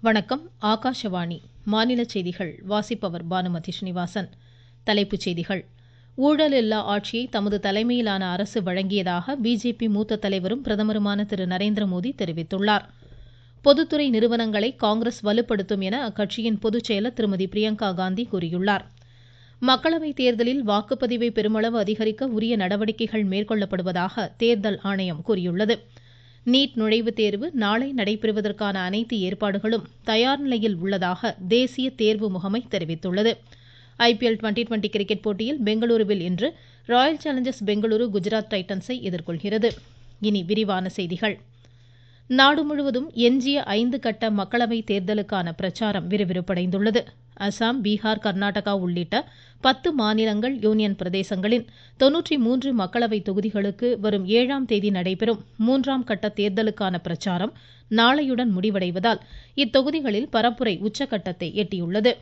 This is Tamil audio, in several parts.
வணக்கம். ஆகாஷவாணி. மாநில செய்திகள். வாசிப்பவர் பானுமதி ஸ்ரீனிவாசன். தலைப்புச் செய்திகள். ஊழல் இல்லா ஆட்சியை தமது தலைமையிலான அரசு வழங்கியதாக பிஜேபி மூத்த தலைவரும் பிரதமருமான திரு நரேந்திர மோடி தெரிவித்துள்ளார். பொதுத்துறை நிறுவனங்களை காங்கிரஸ் வலுப்படுத்தும் என அக்கட்சியின் பொதுச் செயலர் திருமதி பிரியங்கா காந்தி கூறியுள்ளார். மக்களவைத் தேர்தலில் வாக்குப்பதிவை பெருமளவு அதிகரிக்க உரிய நடவடிக்கைகள் மேற்கொள்ளப்படுவதாக தேர்தல் ஆணையம் கூறியுள்ளது. நீட் நுழைவுத் தேர்வு நாளை நடைபெறுவதற்கான அனைத்து ஏற்பாடுகளும் தயார் நிலையில் உள்ளதாக தேசிய தேர்வு முகமை தெரிவித்துள்ளது. ஐபிஎல் டுவெண்டி டுவெண்டி கிரிக்கெட் போட்டியில் பெங்களூருவில் இன்று ராயல் சேலஞ்சர்ஸ் பெங்களூரு குஜராத் டைட்டன்ஸை எதிர்கொள்கிறது. இனி விரிவான செய்திகள். நாடு முழுவதும் எஞ்சிய ஐந்து கட்ட மக்களவை தேர்தலுக்கான பிரச்சாரம் விறுவிறுப்படைந்துள்ளது. அசாம் பீகார் கர்நாடகா உள்ளிட்ட பத்து மாநிலங்கள் யூனியன் பிரதேசங்களின் தொன்னூற்றி மூன்று மக்களவை தொகுதிகளுக்கு வரும் ஏழாம் தேதி நடைபெறும் மூன்றாம் கட்ட தேர்தலுக்கான பிரச்சாரம் நாளையுடன் முடிவடைவதால் இத்தொகுதிகளில் பரப்புரை உச்சகட்டத்தை எட்டியுள்ளது.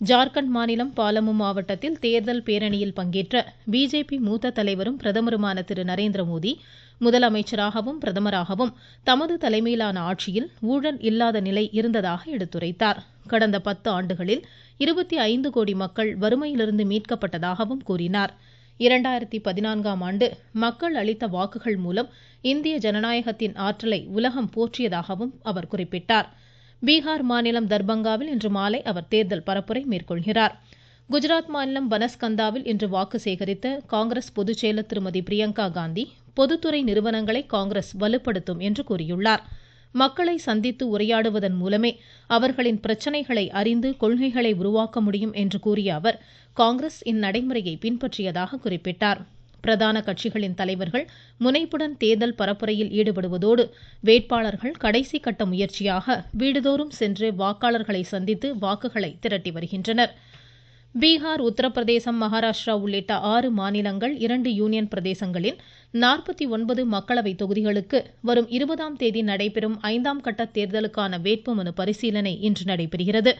ஜார்க்கண்ட் மாநிலம் பாலமு மாவட்டத்தில் தேர்தல் பேரணியில் பங்கேற்ற பிஜேபி மூத்த தலைவரும் பிரதமருமான திரு நரேந்திர மோடி முதலமைச்சராகவும் பிரதமராகவும் தமது தலைமையிலான ஆட்சியில் ஊழல் இல்லாத நிலை இருந்ததாக எடுத்துரைத்தார். கடந்த பத்து ஆண்டுகளில் இருபத்தி ஐந்து கோடி மக்கள் வறுமையிலிருந்து மீட்கப்பட்டதாகவும் கூறினார். இரண்டாயிரத்தி பதினான்காம் ஆண்டு மக்கள் அளித்த வாக்குகள் மூலம் இந்திய ஜனநாயகத்தின் ஆற்றலை உலகம் போற்றியதாகவும் அவர் குறிப்பிட்டார். பீகார் மாநிலம் தர்பங்காவில் இன்று மாலை அவர் தேர்தல் பரப்புரை மேற்கொள்கிறார். குஜராத் மாநிலம் பனஸ்கந்தாவில் இன்று வாக்கு சேகரித்த காங்கிரஸ் பொதுச் செயலர் திருமதி பிரியங்கா காந்தி பொதுத்துறை நிறுவனங்களை காங்கிரஸ் வலுப்படுத்தும் என்று கூறியுள்ளார். மக்களை சந்தித்து உரையாடுவதன் மூலமே அவர்களின் பிரச்சனைகளை அறிந்து கொள்கைகளை உருவாக்க முடியும் என்று கூறிய அவர் காங்கிரஸ் இந்நடைமுறையை பின்பற்றியதாக குறிப்பிட்டார். பிரதான கட்சிகளின் தலைவர்கள் முனைப்புடன் தேர்தல் பரப்புரையில் ஈடுபடுவதோடு வேட்பாளர்கள் கடைசி கட்ட முயற்சியாக வீடுதோறும் சென்று வாக்காளர்களை சந்தித்து வாக்குகளை திரட்டி வருகின்றனர். பீகார் உத்தரப்பிரதேசம் மகாராஷ்டிரா உள்ளிட்ட ஆறு மாநிலங்கள் இரண்டு யூனியன் பிரதேசங்களின் நாற்பத்தி ஒன்பது மக்களவை தொகுதிகளுக்கு வரும் இருபதாம் தேதி நடைபெறும் ஐந்தாம் கட்ட தேர்தலுக்கான வேட்புமனு பரிசீலனை இன்று நடைபெறுகிறது.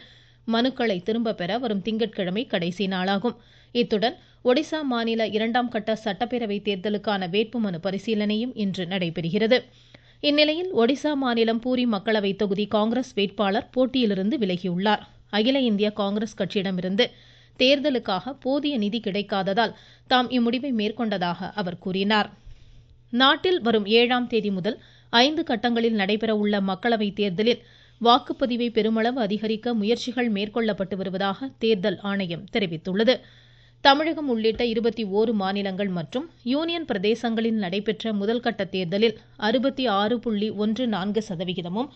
மனுக்களை திரும்ப பெற வரும் திங்கட்கிழமை கடைசி நாளாகும். இத்துடன் ஒடிசா மாநில இரண்டாம் கட்ட சட்டப்பேரவை தேர்தலுக்கான வேட்புமனு பரிசீலனையும் இன்று நடைபெறுகிறது. இந்நிலையில் ஒடிசா மாநிலம் பூரி மக்களவை தொகுதி காங்கிரஸ் வேட்பாளர் போட்டியிலிருந்து விலகியுள்ளார். அகில இந்திய காங்கிரஸ் கட்சியிடமிருந்து தேர்தலுக்காக போதிய நிதி கிடைக்காததால் தாம் இம்முடிவை மேற்கொண்டதாக அவர் கூறினார். நாட்டில் வரும் ஏழாம் தேதி முதல் ஐந்து கட்டங்களில் நடைபெறவுள்ள மக்களவைத் தேர்தலில் வாக்குப்பதிவை பெருமளவு அதிகரிக்க முயற்சிகள் மேற்கொள்ளப்பட்டு வருவதாக தேர்தல் ஆணையம் தெரிவித்துள்ளது. தமிழகம் உள்ளிட்ட இருபத்தி ஓரு மாநிலங்கள் மற்றும் யூனியன் பிரதேசங்களில் நடைபெற்ற முதல்கட்ட தேர்தலில் அறுபத்தி ஆறு புள்ளி ஒன்று நான்கு சதவிகிதமும்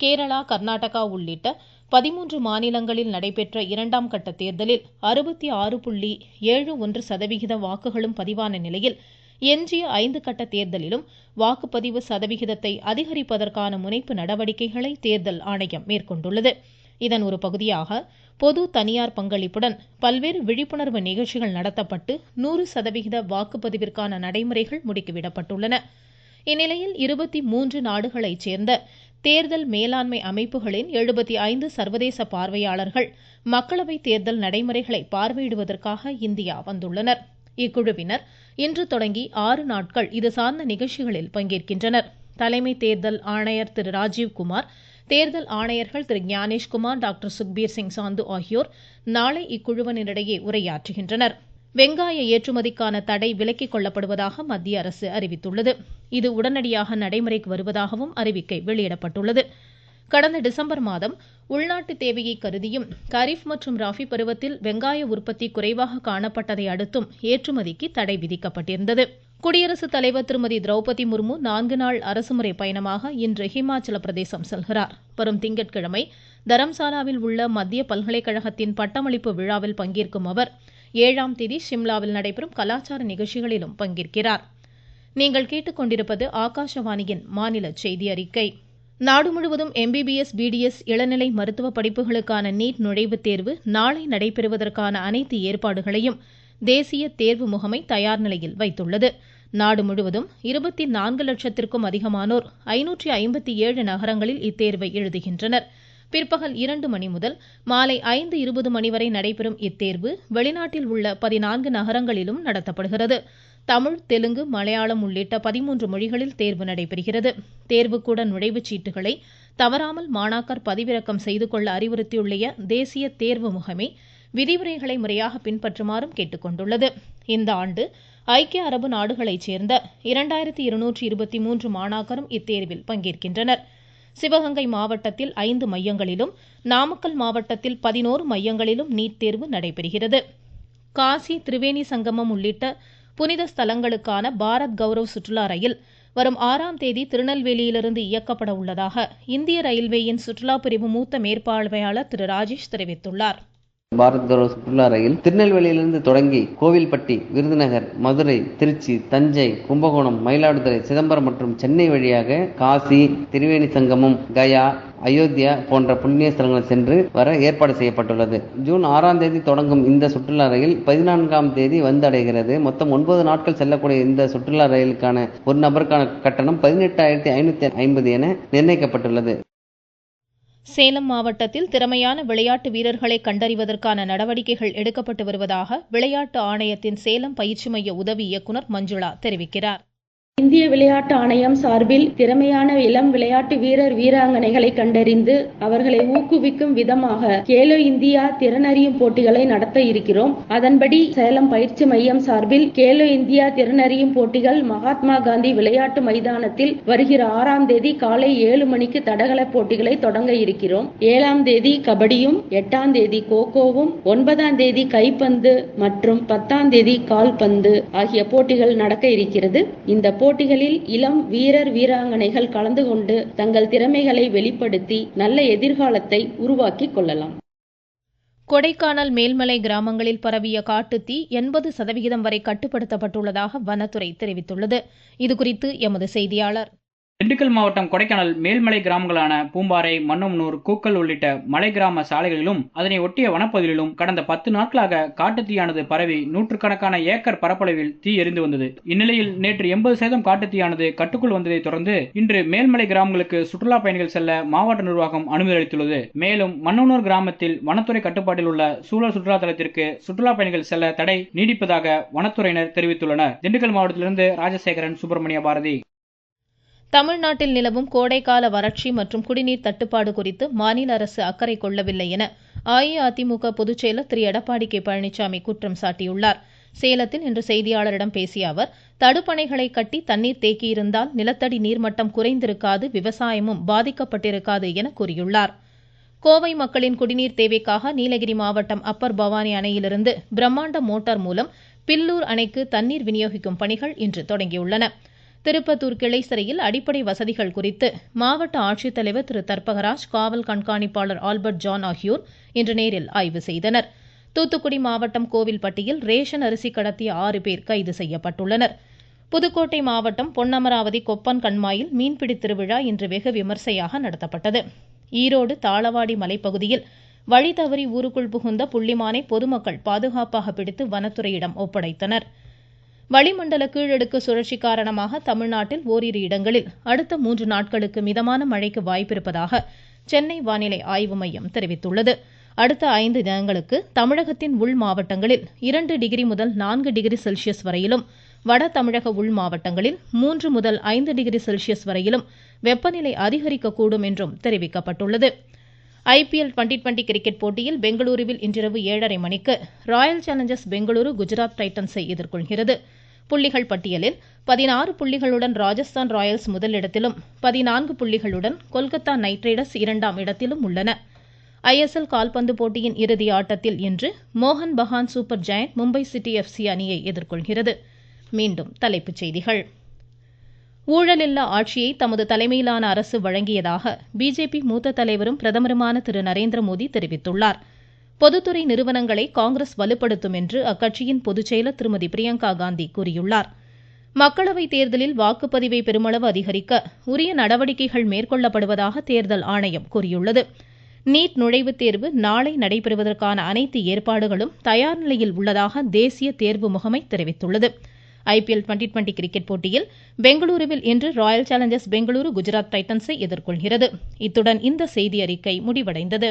கேரளா கர்நாடகா உள்ளிட்ட பதிமூன்று மாநிலங்களில் நடைபெற்ற இரண்டாம் கட்ட தேர்தலில் அறுபத்தி ஆறு புள்ளி ஏழு ஒன்று சதவிகித வாக்குகளும் பதிவான நிலையில் எஞ்சிய ஐந்து கட்ட தேர்தலிலும் வாக்குப்பதிவு சதவிகிதத்தை அதிகரிப்பதற்கான முனைப்பு நடவடிக்கைகளை தேர்தல் ஆணையம் மேற்கொண்டுள்ளது. இதன் ஒரு பகுதியாக பொது தனியார் பங்களிப்புடன் பல்வேறு விழிப்புணர்வு நிகழ்ச்சிகள் நடத்தப்பட்டு நூறு சதவிகித வாக்குப்பதிவிற்கான நடைமுறைகள் முடுக்கிவிடப்பட்டுள்ளன. இந்நிலையில் இருபத்தி மூன்று நாடுகளைச் சேர்ந்த தேர்தல் மேலாண்மை அமைப்புகளின் எழுபத்தி ஐந்து சர்வதேச பார்வையாளர்கள் மக்களவை தேர்தல் நடைமுறைகளை பார்வையிடுவதற்காக இந்தியா வந்துள்ளனர். இக்குழுவினர் இன்று தொடங்கி ஆறு நாட்கள் இது சார்ந்த நிகழ்ச்சிகளில் பங்கேற்கின்றனர். தலைமை தேர்தல் ஆணையர் திரு ராஜீவ்குமார் தேர்தல் ஆணையர்கள் திரு ஞானேஷ்குமார் டாக்டர் சுக்பீர் சிங் சாந்து ஆகியோர் நாளை இக்குழுவினரிடையே உரையாற்றுகின்றனர். வெங்காய ஏற்றுமதிக்கான தடை விலக்கிக் கொள்ளப்படுவதாக மத்திய அரசு அறிவித்துள்ளது. இது உடனடியாக நடைமுறைக்கு வருவதாகவும் அறிவிக்கை வெளியிடப்பட்டுள்ளது. கடந்த டிசம்பர் மாதம் உள்நாட்டு தேவையை கருதியும் கரீஃப் மற்றும் ராஃபி பருவத்தில் வெங்காய உற்பத்தி குறைவாக காணப்பட்டதை அடுத்தும் ஏற்றுமதிக்கு தடை விதிக்கப்பட்டிருந்தது. குடியரசுத் தலைவர் திருமதி திரௌபதி முர்மு நான்கு நாள் அரசுமுறை பயணமாக இன்று ஹிமாச்சல பிரதேசம் செல்கிறார். வரும் திங்கட்கிழமை தரம்சாலாவில் உள்ள மத்திய பல்கலைக்கழகத்தின் பட்டமளிப்பு விழாவில் பங்கேற்கும் அவர் ஏழாம் தேதி ஷிம்லாவில் நடைபெறும் கலாச்சார நிகழ்ச்சிகளிலும் பங்கேற்கிறார். நீங்கள் கேட்டுக்கொண்டிருப்பது ஆகாஷவாணியின் மாநில செய்தி அறிக்கை. நாடு முழுவதும் எம்பிபிஎஸ் பிடிஎஸ் இளநிலை மருத்துவ படிப்புகளுக்கான நீட் நுழைவுத் தேர்வு நாளை நடைபெறுவதற்கான அனைத்து ஏற்பாடுகளையும் தேசிய தேர்வு முகமை தயார் நிலையில் வைத்துள்ளது. நாடு முழுவதும் இருபத்தி நான்கு லட்சத்திற்கும் அதிகமானோர் ஐநூற்றி ஐம்பத்தி ஏழு நகரங்களில் இத்தேர்வை எழுதுகின்றனர். பிற்பகல் இரண்டு மணி முதல் மாலை ஐந்து இருபது மணி வரை நடைபெறும் இத்தேர்வு வெளிநாட்டில் உள்ள பதினான்கு நகரங்களிலும் நடத்தப்படுகிறது. தமிழ் தெலுங்கு மலையாளம் உள்ளிட்ட பதிமூன்று மொழிகளில் தேர்வு நடைபெறுகிறது. தேர்வுக்கூட நுழைவுச் சீட்டுகளை தவறாமல் மாணாக்கர் பதிவிறக்கம் செய்து கொள்ள அறிவுறுத்தியுள்ள தேசிய தேர்வு முகமை விதிமுறைகளை முறையாக பின்பற்றுமாறும் கேட்டுக் கொண்டுள்ளது இந்த ஆண்டு ஐக்கிய அரபு நாடுகளைச் சேர்ந்த இரண்டாயிரத்தி இருநூற்றி இருபத்தி மூன்று மாணாக்கரும் இத்தேர்வில் பங்கேற்கின்றனர். சிவகங்கை மாவட்டத்தில் ஐந்து மையங்களிலும் நாமக்கல் மாவட்டத்தில் பதினோரு மையங்களிலும் நீட் தேர்வு நடைபெறுகிறது. காசி திரிவேணி சங்கமம் உள்ளிட்ட புனித ஸ்தலங்களுக்கான பாரத் கௌரவ் சுற்றுலா ரயில் வரும் ஆறாம் தேதி திருநெல்வேலியிலிருந்து இயக்கப்பட உள்ளதாக இந்திய ரயில்வேயின் சுற்றுலா பிரிவு மூத்த மேற்பார்வையாளர் திரு ராஜேஷ் தெரிவித்துள்ளார். பாரத் சுற்றுலா ரயில் திருநெல்வேலியிலிருந்து தொடங்கி கோவில்பட்டி விருதுநகர் மதுரை திருச்சி தஞ்சை கும்பகோணம் மயிலாடுதுறை சிதம்பரம் மற்றும் சென்னை வழியாக காசி திரிவேணி சங்கமம் கயா அயோத்தியா போன்ற புண்ணிய ஸ்தலங்கள் சென்று வர ஏற்பாடு செய்யப்பட்டுள்ளது. ஜூன் ஆறாம் தேதி தொடங்கும் இந்த சுற்றுலா ரயில் பதினான்காம் தேதி வந்தடைகிறது. மொத்தம் ஒன்பது நாட்கள் செல்லக்கூடிய இந்த சுற்றுலா ரயிலுக்கான ஒரு நபருக்கான கட்டணம் பதினெட்டாயிரத்தி ஐநூத்தி ஐம்பது என நிர்ணயிக்கப்பட்டுள்ளது. சேலம் மாவட்டத்தில் திறமையான விளையாட்டு வீரர்களை கண்டறிவதற்கான நடவடிக்கைகள் எடுக்கப்பட்டு வருவதாக விளையாட்டு ஆணையத்தின் சேலம் பயிற்சி மைய உதவி இயக்குநர் மஞ்சுளா தெரிவிக்கிறார். இந்திய விளையாட்டு ஆணையம் சார்பில் திறமையான இளம் விளையாட்டு வீரர் வீராங்கனைகளை கண்டறிந்து அவர்களை ஊக்குவிக்கும் விதமாக கேலோ இந்தியா திறனறியும் போட்டிகளை நடத்த இருக்கிறோம். அதன்படி சேலம் பயிற்சி மையம் சார்பில் கேலோ இந்தியா திறனறியும் போட்டிகள் மகாத்மா காந்தி விளையாட்டு மைதானத்தில் வருகிற ஆறாம் தேதி காலை ஏழு மணிக்கு தடகள போட்டிகளை தொடங்க இருக்கிறோம். ஏழாம் தேதி கபடியும் எட்டாம் தேதி கோகோவும் ஒன்பதாம் தேதி கைப்பந்து மற்றும் பத்தாம் தேதி கால்பந்து ஆகிய போட்டிகள் நடக்க இருக்கிறது. இந்த போட்டி போட்டிகளில் இளம் வீரர் வீராங்கனைகள் கலந்து கொண்டு தங்கள் திறமைகளை வெளிப்படுத்தி நல்ல எதிர்காலத்தை உருவாக்கிக் கொள்ளலாம். கொடைக்கானல் மேல்மலை கிராமங்களில் பரவிய காட்டுத்தீ எண்பது சதவிகிதம் வரை கட்டுப்படுத்தப்பட்டுள்ளதாக வனத்துறை தெரிவித்துள்ளது. இதுகுறித்து எமது செய்தியாளர் திண்டுக்கல் மாவட்டம் கொடைக்கானல் மேல்மலை கிராமங்களான பூம்பாறை மன்னமனூர் கூக்கல் உள்ளிட்ட மலை கிராம சாலைகளிலும் அதனை ஒட்டிய வனப்பகுதிகளிலும் கடந்த பத்து நாட்களாக காட்டுத்தீயானது பரவி நூற்றுக்கணக்கான ஏக்கர் பரப்பளவில் தீ எரிந்து வந்தது. இந்நிலையில் நேற்று எண்பது சதம் காட்டுத்தீயானது கட்டுக்குள் வந்ததை தொடர்ந்து இன்று மேல்மலை கிராமங்களுக்கு சுற்றுலா பயணிகள் செல்ல மாவட்ட நிர்வாகம் அனுமதி அளித்துள்ளது. மேலும் மன்னனூர் கிராமத்தில் வனத்துறை கட்டுப்பாட்டில் உள்ள சூழல் சுற்றுலா தலத்திற்கு சுற்றுலா பயணிகள் செல்ல தடை நீடிப்பதாக வனத்துறையினர் தெரிவித்துள்ளனர். திண்டுக்கல் மாவட்டத்திலிருந்து ராஜசேகரன் சுப்பிரமணிய பாரதி. தமிழ்நாட்டில் நிலவும் கோடைக்கால வறட்சி மற்றும் குடிநீர் தட்டுப்பாடு குறித்து மாநில அரசு அக்கறை கொள்ளவில்லை என அஇஅதிமுக பொதுச்செயலர் திரு. எடப்பாடி கே. பழனிசாமி குற்றம் சாட்டியுள்ளார். சேலத்தில் இன்று செய்தியாளரிடம் பேசிய அவர் தடுப்பணைகளை கட்டி தண்ணீர் தேக்கியிருந்தால் நிலத்தடி நீர்மட்டம் குறைந்திருக்காது விவசாயமும் பாதிக்கப்பட்டிருக்காது என கூறியுள்ளார். கோவை மக்களின் குடிநீர் தேவைக்காக நீலகிரி மாவட்டம் அப்பர் பவானி அணையிலிருந்து பிரம்மாண்ட மோட்டார் மூலம் பில்லூர் அணைக்கு தண்ணீர் விநியோகிக்கும் பணிகள் இன்று தொடங்கியுள்ளன. திருப்பத்தூர் கிளை சிறையில் அடிப்படை வசதிகள் குறித்து மாவட்ட ஆட்சித்தலைவர் திரு. தர்பகராஜ் காவல் கண்காணிப்பாளர் ஆல்பர்ட் ஜான் ஆகியோர் இன்று நேரில் ஆய்வு செய்தனர். தூத்துக்குடி மாவட்டம் கோவில்பட்டியில் ரேஷன் அரிசி கடத்திய ஆறு பேர் கைது செய்யப்பட்டுள்ளனர். புதுக்கோட்டை மாவட்டம் பொன்னமராவதி கொப்பன் கண்மாயில் மீன்பிடி திருவிழா இன்று வெகு விமர்சையாக நடத்தப்பட்டது. ஈரோடு தாளவாடி மலைப்பகுதியில் வழி தவறி ஊருக்குள் புகுந்த புள்ளிமானை பொதுமக்கள் பாதுகாப்பாக பிடித்து வனத்துறையிடம் ஒப்படைத்தனர். வளிமண்டல கீழடுக்கு சுழற்சி காரணமாக தமிழ்நாட்டில் ஓரிரு இடங்களில் அடுத்த மூன்று நாட்களுக்கு மிதமான மழைக்கு வாய்ப்பிருப்பதாக சென்னை வானிலை ஆய்வு மையம் தெரிவித்துள்ளது. அடுத்த ஐந்து தினங்களுக்கு தமிழகத்தின் உள் மாவட்டங்களில் இரண்டு டிகிரி முதல் நான்கு டிகிரி செல்சியஸ் வரையிலும் வட தமிழக உள் மாவட்டங்களில் மூன்று முதல் ஐந்து டிகிரி செல்சியஸ் வரையிலும் வெப்பநிலை அதிகரிக்கக்கூடும் என்றும் தெரிவிக்கப்பட்டுள்ளது. ஐபிஎல் டுவெண்டி டுவெண்டி கிரிக்கெட் போட்டியில் பெங்களூருவில் இன்றிரவு ஏழரை மணிக்கு ராயல் சேலஞ்சர்ஸ் பெங்களூரு குஜராத் டைட்டன்ஸை எதிர்கொள்கிறது. புள்ளிகள் பட்டியலில் பதினாறு புள்ளிகளுடன் ராஜஸ்தான் ராயல்ஸ் முதலிடத்திலும் பதினான்கு புள்ளிகளுடன் கொல்கத்தா நைட் ரைடர்ஸ் இரண்டாம் இடத்திலும் உள்ளன. ஐஎஸ்எல் கால்பந்து போட்டியின் இறுதி ஆட்டத்தில் இன்று மோகன் Bagan Super Giant Mumbai City FC அணியை எதிர்கொள்கிறது. மீண்டும் தலைப்புச் செய்திகள். ஊழலில்லா ஆட்சியை தமது தலைமையிலான அரசு வழங்கியதாக பிஜேபி மூத்த தலைவரும் பிரதமருமான திரு நரேந்திர மோடி தெரிவித்துள்ளார். பொதுத்துறை நிறுவனங்களை காங்கிரஸ் வலுப்படுத்தும் என்று அக்கட்சியின் பொதுச்செயலர் திருமதி பிரியங்கா காந்தி கூறியுள்ளார். மக்களவைத் தேர்தலில் வாக்குப்பதிவை பெருமளவு அதிகரிக்க உரிய நடவடிக்கைகள் மேற்கொள்ளப்படுவதாக தேர்தல் ஆணையம் கூறியுள்ளது. நீட் நுழைவுத் தேர்வு நாளை நடைபெறுவதற்கான அனைத்து ஏற்பாடுகளும் தயார் நிலையில் உள்ளதாக தேசிய தேர்வு முகமை தெரிவித்துள்ளது. ஐபிஎல் டுவெண்டி டுவெண்டி கிரிக்கெட் போட்டியில் பெங்களூருவில் இன்று ராயல் சேலஞ்சர்ஸ் பெங்களூரு குஜராத் டைட்டன்ஸை எதிர்கொள்கிறது. இத்துடன் இந்த செய்தி அறிக்கை முடிவடைந்தது.